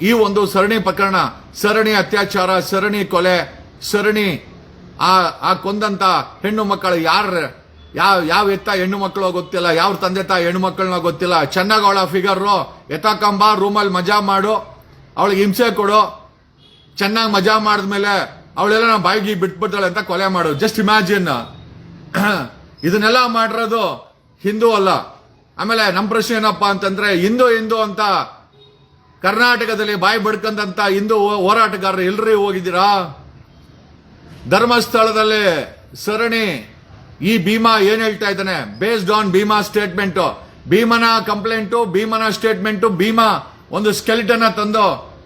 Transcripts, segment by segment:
ಈ ಒಂದು ಸರಣಿ ಪ್ರಕರಣ, ಸರಣಿ ಅತ್ಯಾಚಾರ, ಸರಣಿ ಕೊಲೆ, ಸರಣಿ ಆ ಆ ಕೊಂದಂತ ಹೆಣ್ಣು ಮಕ್ಕಳು ಯಾರ, ಯಾವ ಯಾವ ಎತ್ತ ಹೆಣ್ಣು ಮಕ್ಕಳು ಗೊತ್ತಿಲ್ಲ, ಯಾವ ತಂದೆ ತಾಯಿ ಹೆಣ್ಣು ಮಕ್ಕಳನ್ನ ಗೊತ್ತಿಲ್ಲ. ಚೆನ್ನಾಗಿ ಅವಳ ಫಿಗರು ಎತ್ತಕಂಬ ರೂಮಲ್ಲಿ ಮಜಾ ಮಾಡು. ಅವಳಿಗೆ ಹಿಂಸೆ ಕೊಡು. ಚೆನ್ನಾಗಿ ಮಜಾ ಮಾಡಿದ್ಮೇಲೆ ಅವಳೆಲ್ಲ ನಾವು ಬಾಯಿಗೆ ಬಿಟ್ಬಿಡ್ತಾಳೆ ಅಂತ ಕೊಲೆ ಮಾಡು. ಜಸ್ಟ್ ಇಮ್ಯಾಜಿನ್ ಇದನ್ನೆಲ್ಲ ಮಾಡಿರೋದು ಹಿಂದೂ ಅಲ್ಲ. ಆಮೇಲೆ ನಮ್ಮ ಪ್ರಶ್ನೆ ಏನಪ್ಪಾ ಅಂತಂದ್ರೆ, ಹಿಂದೂ ಹಿಂದೂ ಅಂತ ಕರ್ನಾಟಕದಲ್ಲಿ ಬಾಯಿ ಬಡ್ಕಂದಂತ ಹಿಂದೂ ಹೋರಾಟಗಾರರು ಎಲ್ಲರೂ ಹೋಗಿದ್ದೀರಾ? ಧರ್ಮಸ್ಥಳದಲ್ಲಿ ಸರಣಿ ಈ ಭೀಮಾ ಏನ್ ಹೇಳ್ತಾ ಇದ್ದಾನೆ? ಬೇಸ್ಡ್ ಆನ್ ಭೀಮಾ ಸ್ಟೇಟ್ಮೆಂಟ್ ಭೀಮನ ಕಂಪ್ಲೇಂಟು ಭೀಮನ ಸ್ಟೇಟ್ಮೆಂಟು ಭೀಮಾ ಒಂದು ಸ್ಕೆಲಿಟನ್ ತಂದು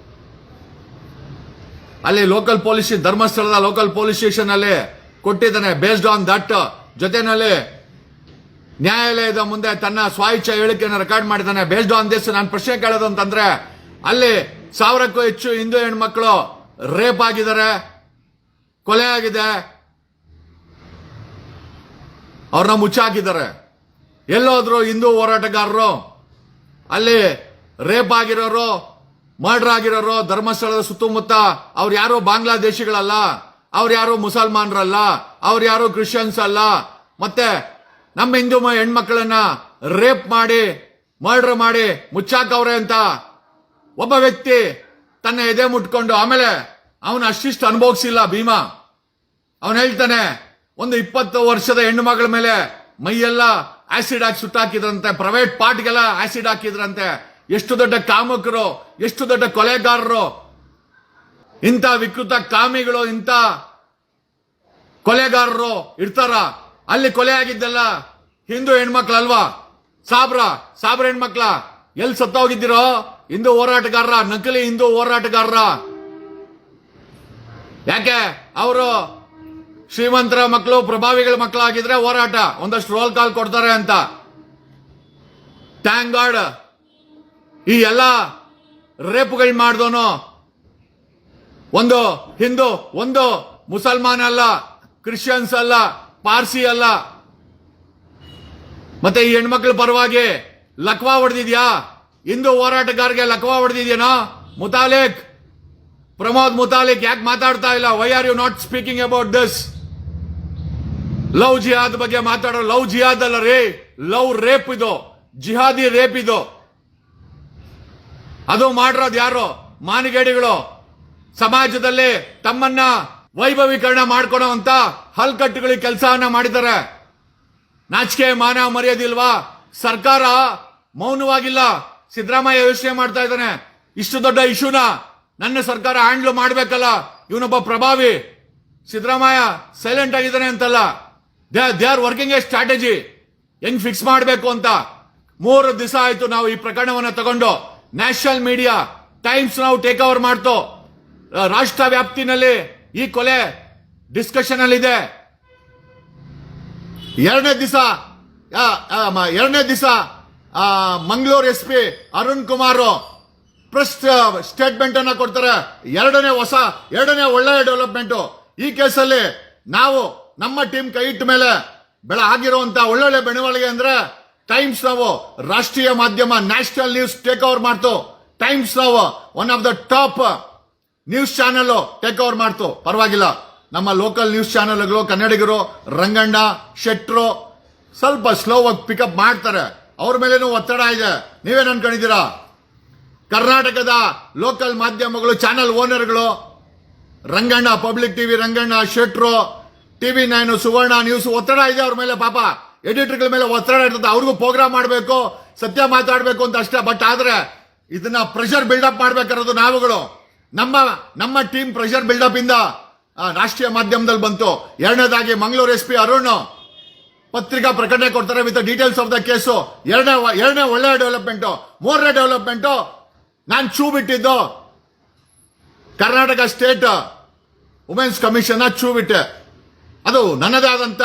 ಅಲ್ಲಿ ಲೋಕಲ್ ಪೊಲೀಸ್ ಧರ್ಮಸ್ಥಳದ ಲೋಕಲ್ ಪೊಲೀಸ್ ಸ್ಟೇಷನ್ ಅಲ್ಲಿ ಕೊಟ್ಟಿದ್ದಾನೆ. ಬೇಸ್ಡ್ ಆನ್ ದಟ್ ಜೊತೆನಲ್ಲಿ ನ್ಯಾಯಾಲಯದ ಮುಂದೆ ತನ್ನ ಸ್ವಾಯಿಚ್ಛ ಹೇಳಿಕೆಯನ್ನು ರೆಕಾರ್ಡ್ ಮಾಡಿದ್ದಾನೆ. ಬೇಸ್ಡ್ ಆನ್ ದಿಸ್ ನಾನು ಪ್ರಶ್ನೆ ಕೇಳೋದು ಅಂತಂದ್ರೆ ಅಲ್ಲಿ ಸಾವಿರಕ್ಕೂ ಹೆಚ್ಚು ಹಿಂದೂ ಹೆಣ್ಮಕ್ಳು ರೇಪ್ ಆಗಿದ್ದಾರೆ, ಕೊಲೆ ಆಗಿದೆ. ಅವ್ರನ್ನ ಮುಚ್ಚಾಕಿದ್ದಾರೆ. ಎಲ್ಲೋದ್ರು ಹಿಂದೂ ಹೋರಾಟಗಾರರು, ಅಲ್ಲಿ ರೇಪ್ ಆಗಿರೋರು, ಮರ್ಡರ್ ಆಗಿರೋರು, ಧರ್ಮಸ್ಥಳದ ಸುತ್ತಮುತ್ತ ಅವ್ರು ಯಾರು ಬಾಂಗ್ಲಾದೇಶಿಗಳಲ್ಲ, ಅವ್ರು ಯಾರು ಮುಸಲ್ಮಾನರಲ್ಲ, ಅವ್ರು ಯಾರು ಕ್ರಿಶ್ಚಿಯನ್ಸ್ ಅಲ್ಲ, ಮತ್ತೆ ನಮ್ಮ ಹಿಂದೂ ಹೆಣ್ಮಕ್ಳನ್ನ ರೇಪ್ ಮಾಡಿ, ಮರ್ಡರ್ ಮಾಡಿ ಮುಚ್ಚಾಕವ್ರೆ ಅಂತ ಒಬ್ಬ ವ್ಯಕ್ತಿ ತನ್ನ ಎದೆ ಮುಟ್ಕೊಂಡು ಆಮೇಲೆ ಅವನು ಅಷ್ಟಿಷ್ಟು ಅನುಭವಿಸಿಲ್ಲ ಭೀಮಾ. ಅವನು ಹೇಳ್ತಾನೆ, ಒಂದು ಇಪ್ಪತ್ತು ವರ್ಷದ ಹೆಣ್ಣು ಮಗಳ ಮೇಲೆ ಮೈಯೆಲ್ಲ ಆಸಿಡ್ ಹಾಕಿ ಸುಟ್ಟಾಕಿದ್ರಂತೆ ಪ್ರೈವೇಟ್ ಪಾರ್ಟ್ಗೆಲ್ಲ ಆಸಿಡ್ ಹಾಕಿದ್ರಂತೆ. ಎಷ್ಟು ದೊಡ್ಡ ಕಾಮಕರು, ಎಷ್ಟು ದೊಡ್ಡ ಕೊಲೆಗಾರರು. ಇಂಥ ವಿಕೃತ ಕಾಮಿಗಳು, ಇಂಥ ಕೊಲೆಗಾರರು ಇರ್ತಾರ. ಅಲ್ಲಿ ಕೊಲೆ ಆಗಿದ್ದೆಲ್ಲ ಹಿಂದೂ ಹೆಣ್ಮಕ್ಳಲ್ವಾ? ಸಾಬ್ರ ಸಾಬ್ರ ಹೆಣ್ಮಕ್ಳ ಎಲ್ಲಿ ಸತ್ತೋಗಿದ್ದೀರೋ? ಹಿಂದೂ ಹೋರಾಟಗಾರರ, ನಕಲಿ ಹಿಂದೂ ಹೋರಾಟಗಾರರ. ಯಾಕೆ? ಅವರು ಶ್ರೀಮಂತರ ಮಕ್ಕಳು, ಪ್ರಭಾವಿಗಳ ಮಕ್ಕಳಾಗಿದ್ರೆ ಹೋರಾಟ. ಒಂದಷ್ಟು ರೋಲ್ ಕಾಲ್ ಕೊಡ್ತಾರೆ ಅಂತ. ಟ್ಯಾಂಕ್ ಗಾರ್ಡ್ ಈ ಎಲ್ಲ ರೇಪ್ಗಳು ಮಾಡ್ದೋನು ಒಂದು ಹಿಂದೂ, ಒಂದು ಮುಸಲ್ಮಾನ್ ಅಲ್ಲ, ಕ್ರಿಶ್ಚಿಯನ್ಸ್ ಅಲ್ಲ, ಪಾರ್ಸಿ ಅಲ್ಲ. ಮತ್ತೆ ಈ ಹೆಣ್ಮಕ್ಳ ಪರವಾಗಿ ಲಕ್ವಾ ಹೊಡೆದಿದ್ಯಾ? ಹಿಂದೂ ಹೋರಾಟಗಾರರಿಗೆ ಲಕ್ವಾ ಹೊಡೆದಿದ್ಯೇನೋ? ಮುತಾಲಿಕ್. ಪ್ರಮೋದ್ ಮುತಾಲಿಕ್ ಯಾಕೆ ಮಾತಾಡ್ತಾ ಇಲ್ಲ? Why are you not speaking about this love jihad ಬಗ್ಗೆ ಮಾತಾಡೋ ಲವ್ ಜಿಹಾದ್ ಅಲ್ಲ ರೀ ಲವ್ ರೇಪ್ ಇದು. ಜಿಹಾದಿ ರೇಪ್ ಇದು. ಅದು ಮಾಡಿರೋದು ಯಾರು? ಮಾನಿಗೇಡಿಗಳು. ಸಮಾಜದಲ್ಲಿ ತಮ್ಮನ್ನ ವೈಭವೀಕರಣ ಮಾಡ್ಕೊಳೋ ಅಂತ ಹಲ್ಕಟ್ಟುಗಳಿಗೆ ಕೆಲಸವನ್ನ ಮಾಡಿದ್ದಾರೆ. ನಾಚಿಕೆ, ಮಾನ ಮರೆಯೋದಿಲ್ವಾ ಸರ್ಕಾರ ಮೌನವಾಗಿಲ್ಲ. ಸಿದ್ದರಾಮಯ್ಯ ಯೋಚನೆ ಮಾಡ್ತಾ ಇದ್ದಾನೆ. ಇಷ್ಟು ದೊಡ್ಡ ಇಶ್ಯೂನ ನನ್ನ ಸರ್ಕಾರ ಹ್ಯಾಂಡ್ಲ್ ಮಾಡ್ಬೇಕಲ್ಲ? ಇವನೊಬ್ಬ ಪ್ರಭಾವಿ. ಸಿದ್ದರಾಮಯ್ಯ ಸೈಲೆಂಟ್ ಆಗಿದ್ದಾನೆ ಅಂತಲ್ಲ. They they are working a strategy. ಹೆಂಗ್ ಫಿಕ್ಸ್ ಮಾಡಬೇಕು ಅಂತ. ಮೂರು ದಿವಸ ಆಯ್ತು ನಾವು ಈ ಪ್ರಕರಣವನ್ನ ತಗೊಂಡು. ನ್ಯಾಷನಲ್ ಮೀಡಿಯಾ ಟೈಮ್ಸ್ ನಾವು ಟೇಕ್ ಓವರ್ ಮಾಡ್ತು ರಾಷ್ಟ್ರ ವ್ಯಾಪ್ತಿನಲ್ಲಿ ಈ ಕೊಲೆ ಡಿಸ್ಕಷನ್ ಅಲ್ಲಿ ಇದೆ ಎರಡನೇ ದಿವಸ ಎರಡನೇ ದಿವಸ Mangaluru S P Arun Kumar press statement ಅನ್ನ ಕೊಡ್ತಾರೆ. ಎರಡನೇ ಹೊಸ, ಎರಡನೇ ಒಳ್ಳೆಯ ಡೆವಲಪ್ಮೆಂಟ್. ಈ ಕೇಸಲ್ಲಿ ನಾವು ನಮ್ಮ ಟೀಮ್ ಕೈ ಇಟ್ಟ ಮೇಲೆ ಬೆಳ ಆಗಿರುವಂತ ಒಳ್ಳೊಳ್ಳೆ ಬೆಳವಣಿಗೆ ಅಂದ್ರೆ ಟೈಮ್ಸ್ ನಾವು ರಾಷ್ಟ್ರೀಯ ಮಾಧ್ಯಮ ನ್ಯಾಷನಲ್ ನ್ಯೂಸ್ ಟೇಕ್ ಓವರ್ ಮಾಡ್ತು. ಟೈಮ್ಸ್ ನಾವು one of the top news channel take over ಮಾಡ್ತು. ಪರವಾಗಿಲ್ಲ. ನಮ್ಮ ಲೋಕಲ್ ನ್ಯೂಸ್ ಚಾನೆಲ್ಗಳು ಕನ್ನಡಿಗರು, ರಂಗಣ್ಣ, ಶೆಟ್ರು ಸ್ವಲ್ಪ ಸ್ಲೋ ಆಗಿ ಪಿಕಪ್ ಮಾಡ್ತಾರೆ. ಅವ್ರ ಮೇಲೇನು ಒತ್ತಡ ಇದೆ. ನೀವೇನ್ ಅನ್ಕೊಂಡಿದ್ದೀರಾ ಕರ್ನಾಟಕದ ಲೋಕಲ್ ಮಾಧ್ಯಮಗಳು channel ಓನರ್ಗಳು Ranganna public TV Ranganna, Shetru TV nine ಸುವರ್ಣ ನ್ಯೂಸ್ ಒತ್ತಡ ಇದೆ ಅವ್ರ ಮೇಲೆ ಪಾಪ. ಎಡಿಟರ್ಗಳ ಮೇಲೆ ಒತ್ತಡ ಇರ್ತದೆ. ಅವ್ರಿಗೂ ಪ್ರೋಗ್ರಾಮ್ ಮಾಡಬೇಕು, ಸತ್ಯ ಮಾತಾಡಬೇಕು ಅಂತ ಅಷ್ಟೇ. ಬಟ್ ಆದ್ರೆ ಇದನ್ನ ಪ್ರೆಷರ್ ಬಿಲ್ಡಪ್ ಮಾಡ್ಬೇಕಾರೋದು ನಾವುಗಳು. ನಮ್ಮ ನಮ್ಮ ಟೀಮ್ ಪ್ರೆಷರ್ ಬಿಲ್ಡಪ್ ಇಂದ ರಾಷ್ಟ್ರೀಯ ಮಾಧ್ಯಮದಲ್ಲಿ ಬಂತು. ಎರಡನೇದಾಗಿ ಮಂಗಳೂರು ಎಸ್ ಪಿ ಅರುಣ್. ಪತ್ರಿಕಾ ಪ್ರಕಟಣೆ ಕೊಡ್ತಾರೆ with details of the case ಎರಡನೇ ಎರಡನೇ ಒಳ್ಳೆಯ ಡೆವಲಪ್ಮೆಂಟ್ ಮೂರನೇ ಡೆವಲಪ್ಮೆಂಟ್ ನಾನು ಚೂ ಬಿಟ್ಟಿದ್ದು. ಕರ್ನಾಟಕ ಸ್ಟೇಟ್ ವುಮೆನ್ಸ್ ಕಮಿಷನ್ ಚೂ ಬಿಟ್ಟೆ. ಅದು ನನ್ನದೇ ಆದಂತ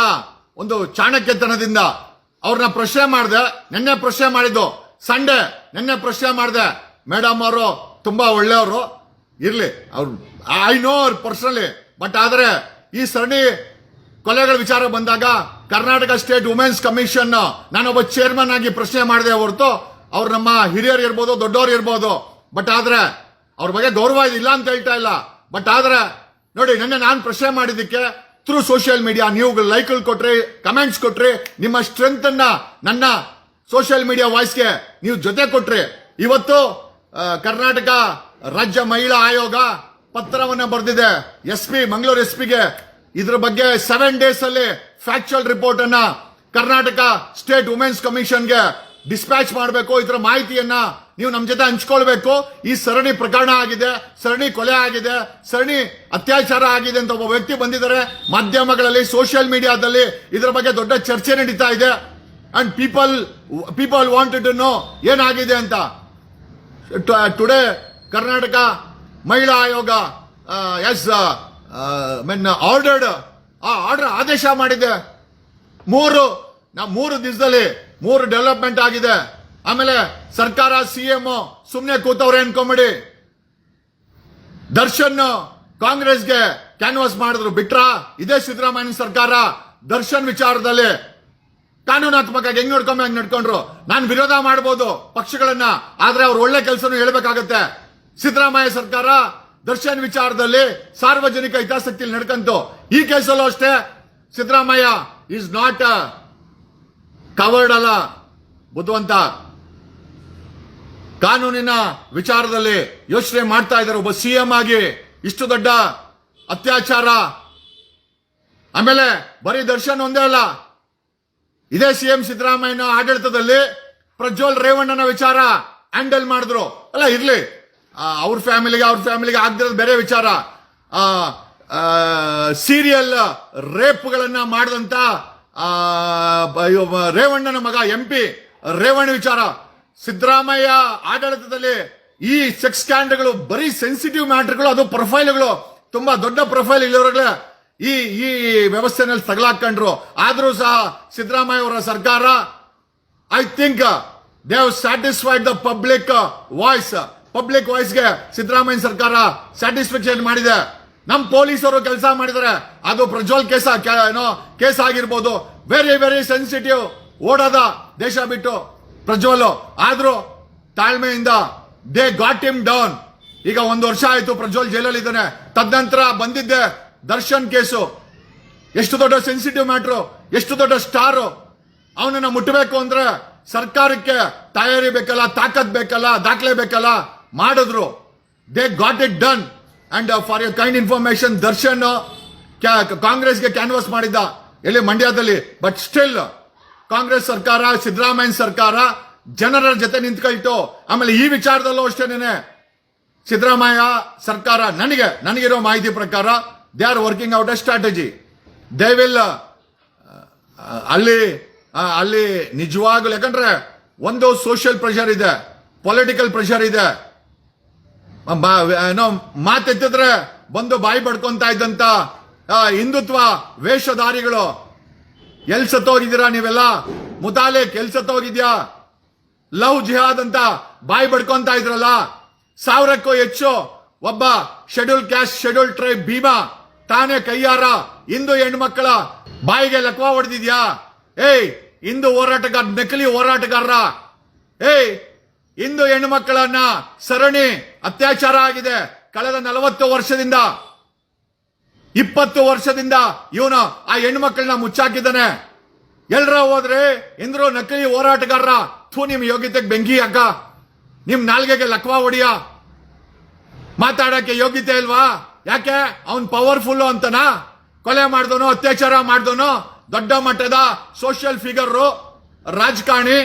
ಒಂದು ಚಾಣಕ್ಯತನದಿಂದ ಅವ್ರನ್ನ ಪ್ರಶ್ನೆ ಮಾಡಿದೆ. ನಿನ್ನೆ ಪ್ರಶ್ನೆ ಮಾಡಿದ್ದು. ಸಂಡೇ ನಿನ್ನೆ ಪ್ರಶ್ನೆ ಮಾಡಿದೆ. ಮೇಡಮ್ ಅವರು ತುಂಬಾ ಒಳ್ಳೆಯವರು. ಇರ್ಲಿ, ಅವ್ರು ಐ ನೋ ಅವ್ರ ಪರ್ಸನಲಿ ಬಟ್ ಆದ್ರೆ ಈ ಸರಣಿ ಕೊಲೆಗಳ ವಿಚಾರ ಬಂದಾಗ ಕರ್ನಾಟಕ ಸ್ಟೇಟ್ ವುಮೆನ್ಸ್ ಕಮಿಷನ್ ನಾನೊಬ್ಬ ಚೇರ್ಮನ್ ಆಗಿ ಪ್ರಶ್ನೆ ಮಾಡಿದೆ ಹೊರತು, ಅವ್ರು ನಮ್ಮ ಹಿರಿಯರು ಇರ್ಬೋದು, ದೊಡ್ಡವರು ಇರ್ಬೋದು ಬಟ್ ಆದ್ರೆ ಅವ್ರ ಬಗ್ಗೆ ಗೌರವ ಇಲ್ಲ ಅಂತ ಹೇಳ್ತಾ ಇಲ್ಲ. ಬಟ್ ಆದ್ರೆ ನೋಡಿ, ನಿನ್ನೆ ನಾನು ಪ್ರಶ್ನೆ ಮಾಡಿದ್ದಕ್ಕೆ ಥ್ರೂ ಸೋಷಿಯಲ್ ಮೀಡಿಯಾ ನೀವು ಲೈಕ್ ಕೊಟ್ರಿ ಕಮೆಂಟ್ಸ್ ಕೊಟ್ರಿ, ನಿಮ್ಮ ಸ್ಟ್ರೆಂತ್ ಅನ್ನ ನನ್ನ ಸೋಷಿಯಲ್ ಮೀಡಿಯಾ ವಾಯ್ಸ್ಗೆ ನೀವು ಜೊತೆ ಕೊಟ್ರಿ. ಇವತ್ತು ಕರ್ನಾಟಕ ರಾಜ್ಯ ಮಹಿಳಾ ಆಯೋಗ ಪತ್ರವನ್ನ ಬರೆದಿದೆ. ಎಸ್ ಪಿ ಮಂಗಳೂರು ಎಸ್ ಪಿಗೆ ಇದ್ರ ಬಗ್ಗೆ ಸೆವೆನ್ ಡೇಸ್ ಅಲ್ಲಿ ಫ್ಯಾಕ್ಚುಯಲ್ ರಿಪೋರ್ಟ್ ಅನ್ನ ಕರ್ನಾಟಕ ಸ್ಟೇಟ್ ವುಮೆನ್ಸ್ ಕಮಿಷನ್ಗೆ ಡಿಸ್ಪ್ಯಾಚ್ ಮಾಡಬೇಕು. ಇದರ ಮಾಹಿತಿಯನ್ನ ನೀವು ನಮ್ಮ ಜೊತೆ ಹಂಚ್ಕೊಳ್ಬೇಕು. ಈ ಸರಣಿ ಪ್ರಕರಣ ಆಗಿದೆ, ಸರಣಿ ಕೊಲೆ ಆಗಿದೆ, ಸರಣಿ ಅತ್ಯಾಚಾರ ಆಗಿದೆ ಅಂತ ಒಬ್ಬ ವ್ಯಕ್ತಿ ಬಂದಿದ್ದಾರೆ. ಮಾಧ್ಯಮಗಳಲ್ಲಿ ಸೋಷಿಯಲ್ ಮೀಡಿಯಾದಲ್ಲಿ ಇದರ ಬಗ್ಗೆ ದೊಡ್ಡ ಚರ್ಚೆ ನಡೀತಾ ಇದೆ. And people people wanted know ಏನಾಗಿದೆ ಅಂತ. ಟುಡೇ ಕರ್ನಾಟಕ ಮಹಿಳಾ ಆಯೋಗ ಎಸ್ ಮೆನ್ ಆರ್ಡರ್ಡ್ ಆ ಆರ್ಡರ್ ಆದೇಶ ಮಾಡಿದೆ. ಮೂರು, ನಾ ಮೂರು ದಿವಸದಲ್ಲಿ ಮೂರು ಡೆವಲಪ್ಮೆಂಟ್ ಆಗಿದೆ. ಆಮೇಲೆ ಸರ್ಕಾರ ಸಿ ಎಂ ಸುಮ್ಮನೆ ಕೂತವ್ರೆ ಅನ್ಕೊಂಬಿಡಿ. ದರ್ಶನ್ ಕಾಂಗ್ರೆಸ್ಗೆ ಕ್ಯಾನ್ವಾಸ್ ಮಾಡಿದ್ರು. ಬಿಟ್ರ? ಇದೇ ಸಿದ್ದರಾಮಯ್ಯ ಸರ್ಕಾರ. ದರ್ಶನ್ ವಿಚಾರದಲ್ಲಿ ಕಾನೂನಾತ್ಮಕ ಹೆಂಗ್ ನೋಡ್ಕೊಂಬ ಹೆಂಗ್ ನಡ್ಕೊಂಡ್ರು? ನಾನು ವಿರೋಧ ಮಾಡಬಹುದು ಪಕ್ಷಗಳನ್ನ. ಆದ್ರೆ ಅವ್ರು ಒಳ್ಳೆ ಕೆಲಸನೂ ಹೇಳ್ಬೇಕಾಗತ್ತೆ. ಸಿದ್ದರಾಮಯ್ಯ ಸರ್ಕಾರ ದರ್ಶನ್ ವಿಚಾರದಲ್ಲಿ ಸಾರ್ವಜನಿಕ ಹಿತಾಸಕ್ತಿಯಲ್ಲಿ ನಡ್ಕಂತು. ಈ ಕೇಸಲ್ಲೂ ಅಷ್ಟೇ, ಸಿದ್ದರಾಮಯ್ಯ ಈಸ್ ನಾಟ್ ಕವರ್ಡ್ ಅಲ್ಲ, ಬುದ್ಧವಂತ. ಕಾನೂನಿನ ವಿಚಾರದಲ್ಲಿ ಯೋಚನೆ ಮಾಡ್ತಾ ಇದ್ದಾರೆ ಒಬ್ಬ ಸಿಎಂ ಆಗಿ. ಇಷ್ಟು ದೊಡ್ಡ ಅತ್ಯಾಚಾರ. ಆಮೇಲೆ ಬರೀ ದರ್ಶನ್ ಒಂದೇ ಅಲ್ಲ, ಇದೇ ಸಿಎಂ ಸಿದ್ದರಾಮಯ್ಯನ ಆಡಳಿತದಲ್ಲಿ ಪ್ರಜ್ವಲ್ ರೇವಣ್ಣನ ವಿಚಾರ ಹ್ಯಾಂಡಲ್ ಮಾಡಿದ್ರು. ಅಲ್ಲ, ಇರ್ಲಿ. ಅವ್ರ ಫ್ಯಾಮಿಲಿಗೆ ಅವ್ರ ಫ್ಯಾಮಿಲಿಗೆ ಆಗದಿರೋದು ಬೇರೆ ವಿಚಾರ. ಸೀರಿಯಲ್ ರೇಪ್ಗಳನ್ನ ಮಾಡಿದಂತ ರೇವಣ್ಣನ ಮಗ, ಎಂ ಪಿ, ರೇವಣ್ಣ ವಿಚಾರ. ಸಿದ್ದರಾಮಯ್ಯ ಆಡಳಿತದಲ್ಲಿ ಈ ಸೆಕ್ಸ್ ಸ್ಕ್ಯಾಂಡಲ್ಗಳು ಬರೀ ಸೆನ್ಸಿಟಿವ್ ಮ್ಯಾಟರ್ಗಳು, ಅದು ಪ್ರೊಫೈಲ್ಗಳು. ತುಂಬಾ ದೊಡ್ಡ ಪ್ರೊಫೈಲ್ ಇಲ್ಲಿವರೆಗೆ ಈ ಈ ವ್ಯವಸ್ಥೆನಲ್ಲಿ ತಗಲಾಕೊಂಡ್ರು ಆದರೂ ಸಹ ಸಿದ್ದರಾಮಯ್ಯ ಅವರ ಸರ್ಕಾರ I think they have satisfied the public voice public ವಾಯ್ಸ್ಗೆ Siddaramaiah ಸರ್ಕಾರ ಸ್ಯಾಟಿಸ್ಫ್ಯಾಕ್ಷನ್ ಮಾಡಿದೆ. ನಮ್ಮ ಪೊಲೀಸರು ಕೆಲಸ ಮಾಡಿದ್ದಾರೆ ಅದು ಪ್ರಜ್ವಲ್ ಕೇಸ ಏನೋ ಕೇಸ್ ಆಗಿರ್ಬೋದು. ವೆರಿ ವೆರಿ ಸೆನ್ಸಿಟಿವ್ ಓಡೋದ ದೇಶ ಬಿಟ್ಟು ಪ್ರಜ್ವಲ್. ಆದ್ರೂ ತಾಳ್ಮೆಯಿಂದ ದೇ ಗಾಟ್ ಹಿಮ್ ಡೌನ್ ಈಗ ಒಂದು ವರ್ಷ ಆಯ್ತು ಪ್ರಜ್ವಲ್ ಜೈಲಲ್ಲಿ ಇದ್ದಾನೆ ತದನಂತರ ಬಂದಿದ್ದೆ ದರ್ಶನ್ ಕೇಸು. ಎಷ್ಟು ದೊಡ್ಡ ಸೆನ್ಸಿಟಿವ್ ಮ್ಯಾಟ್ರು ಎಷ್ಟು ದೊಡ್ಡ ಸ್ಟಾರು ಅವನನ್ನ ಮುಟ್ಟಬೇಕು ಅಂದ್ರೆ ಸರ್ಕಾರಕ್ಕೆ ತಯಾರಿ ಬೇಕಲ್ಲ, ತಾಕತ್ ಬೇಕಲ್ಲ, ದಾಖಲೆ ಬೇಕಲ್ಲ. ಮಾಡಿದ್ರು. They got it done and for your kind information Darshan ಕ್ಯಾ- ಕಾಂಗ್ರೆಸ್ಗೆ ಕ್ಯಾನ್ವಾಸ್ ಮಾಡಿದ್ದ. ಎಲ್ಲಿ? ಮಂಡ್ಯದಲ್ಲಿ. ಬಟ್ ಸ್ಟಿಲ್ ಕಾಂಗ್ರೆಸ್ ಸರ್ಕಾರ, ಸಿದ್ದರಾಮಯ್ಯ ಸರ್ಕಾರ ಜನರ ಜೊತೆ ನಿಂತ್ಕೊಳ್ತು. ಆಮೇಲೆ ಈ ವಿಚಾರದಲ್ಲೂ ಅಷ್ಟೇನೆ ಸಿದ್ದರಾಮಯ್ಯ ಸರ್ಕಾರ ನನಗೆ, ನನಗಿರೋ ಮಾಹಿತಿ ಪ್ರಕಾರ they are working out a strategy they will ಅಲ್ಲಿ ಅಲ್ಲಿ ನಿಜವಾಗ್ಲೂ ಯಾಕಂದ್ರೆ ಒಂದು ಸೋಷಿಯಲ್ ಪ್ರೆಷರ್ ಇದೆ ಪೊಲಿಟಿಕಲ್ ಪ್ರೆಷರ್ ಇದೆ. ಏನೋ ಮಾತೆತ್ತಿದ್ರೆ ಬಂದು ಬಾಯಿ ಪಡ್ಕೊಂತ ಇದ್ದಂತ ಹಿಂದುತ್ವ ವೇಷಧಾರಿಗಳು. ಎಲ್ ಸತ್ತೋಗಿದ್ದೀರಾ ನೀವೆಲ್ಲ? ಮುತಾಲೆ ಎಲ್ ಸತ್ತೋಗಿದ್ಯಾ ಲವ್ ಜಿಹಾದ್ ಅಂತ ಬಾಯಿ ಬಡ್ಕೊಂತ ಇದ್ರಲ್ಲ? ಸಾವಿರಕ್ಕೂ ಹೆಚ್ಚು ಒಬ್ಬ schedule caste, schedule tribe Bhima ತಾನೇ ಕೈಯಾರ ಹಿಂದೂ ಹೆಣ್ಮಕ್ಕಳ ಬಾಯಿಗೆ ಲಕ್ವಾ ಹೊಡೆದಿದ್ಯಾ? ಏಯ್ ಹಿಂದೂ ಹೋರಾಟಗಾರ, ನಕಲಿ ಹೋರಾಟಗಾರರ. ಏಯ್ ಹಿಂದೂ ಹೆಣ್ಣುಮಕ್ಕಳನ್ನ ಸರಣಿ ಅತ್ಯಾಚಾರ ಆಗಿದೆ. ಕಳೆದ ನಲವತ್ತು ವರ್ಷದಿಂದ, ಇಪ್ಪತ್ತು ವರ್ಷದಿಂದ ಇವನು ಆ ಹೆಣ್ಣು ಮಕ್ಕಳನ್ನ ಮುಚ್ಚಾಕಿದ್ದಾನೆ. ಎಲ್ರ ಹೋದ್ರೆ ಇಂದ್ರು ನಕಲಿ ಹೋರಾಟಗಾರರ ಥೂ ನಿಮ್ ಯೋಗ್ಯತೆಗೆ ಬೆಂಕಿ ಅಕ್ಕ ನಿಮ್ ನಾಲ್ಗೆಗೆ ಲಕ್ವಾ ಹೊಡಿಯ. ಮಾತಾಡಕ್ಕೆ ಯೋಗ್ಯತೆ ಇಲ್ವಾ? ಯಾಕೆ? ಅವನ್ ಪವರ್ಫುಲ್ ಅಂತನ? ಕೊಲೆ ಮಾಡ್ದೋನು ಅತ್ಯಾಚಾರ ಮಾಡ್ದೋನು ದೊಡ್ಡ ಮಟ್ಟದ ಸೋಷಿಯಲ್ ಫಿಗರ್ ರಾಜಕಾರಣಿ,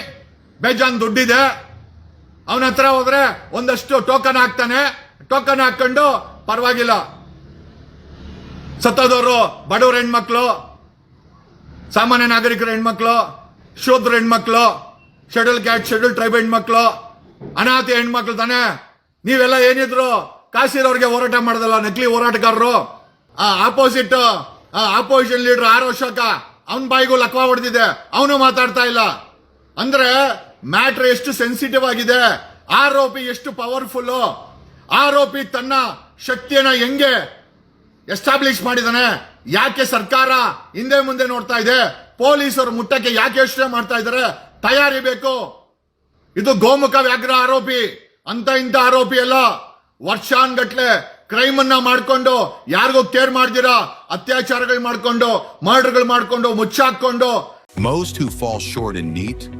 ಬೇಜಾನ್ ದುಡ್ಡಿದೆ. ಅವನ ಹತ್ರ ಹೋದ್ರೆ ಒಂದಷ್ಟು ಟೋಕನ್ ಹಾಕ್ತಾನೆ. ಟೋಕನ್ ಹಾಕೊಂಡು ಪರವಾಗಿಲ್ಲ. ಸತ್ತದವರು ಬಡವ್ರ ಹೆಣ್ಮಕ್ಳು, ಸಾಮಾನ್ಯ ನಾಗರಿಕರ ಹೆಣ್ಮಕ್ಳು, ಶೂದ್ರ ಹೆಣ್ಮಕ್ಳು, ಶೆಡ್ಯೂಲ್ ಕ್ಯಾಟ್, ಶೆಡ್ಯೂಲ್ ಟ್ರೈಬ್ ಹೆಣ್ಮಕ್ಳು, ಅನಾಥ ಹೆಣ್ಮಕ್ಳು ತಾನೆ. ನೀವೆಲ್ಲ ಏನಿದ್ರು ಕಾಸಿರೋರಿಗೆ ಹೋರಾಟ ಮಾಡೋದಲ್ಲ ನಕಲಿ ಹೋರಾಟಗಾರರು? ಆ ಆಪೋಸಿಟ್ ಆ ಆಪೋಸಿಷನ್ ಲೀಡರ್ ಆರ್ ಅಶೋಕ, ಅವನ ಬಾಯಿಗೂ ಲಕ್ವಾ ಹೊಡೆದಿದೆ. ಅವನು ಮಾತಾಡ್ತಾ ಇಲ್ಲ. ಅಂದ್ರೆ ಮ್ಯಾಟ್ರ್ ಎಷ್ಟು ಸೆನ್ಸಿಟಿವ್ ಆಗಿದೆ? ಆರೋಪಿ ಎಷ್ಟು ಪವರ್ಫುಲ್ ಆರೋಪಿ ತನ್ನ ಶಕ್ತಿಯನ್ನ ಹೆಂಗೆ ಎಸ್ಟಾಬ್ಲಿಷ್ ಮಾಡಿದಾನೆ? ಯಾಕೆ ಸರ್ಕಾರ ಹಿಂದೆ ಮುಂದೆ ನೋಡ್ತಾ ಇದೆ? ಪೊಲೀಸರು ಮುಟ್ಟಕ್ಕೆ ಯಾಕೆ ಯೋಚನೆ ಮಾಡ್ತಾ ಇದ್ದಾರೆ? ತಯಾರಿ ಬೇಕು. ಇದು ಗೋಮುಖ ವ್ಯಾಘ್ರ ಆರೋಪಿ. ಅಂತ ಇಂಥ ಆರೋಪಿ ಅಲ್ಲ. ವರ್ಷಾನ್ಗಟ್ಲೆ ಕ್ರೈಮ್ ಅನ್ನ ಮಾಡ್ಕೊಂಡು ಯಾರಿಗೂ ಕೇರ್ ಮಾಡ್ದಿರಾ? ಅತ್ಯಾಚಾರಗಳು ಮಾಡ್ಕೊಂಡು, ಮರ್ಡರ್ಗಳು ಮಾಡ್ಕೊಂಡು ಮುಚ್ಚಾಕೊಂಡು Most who fall short NEAT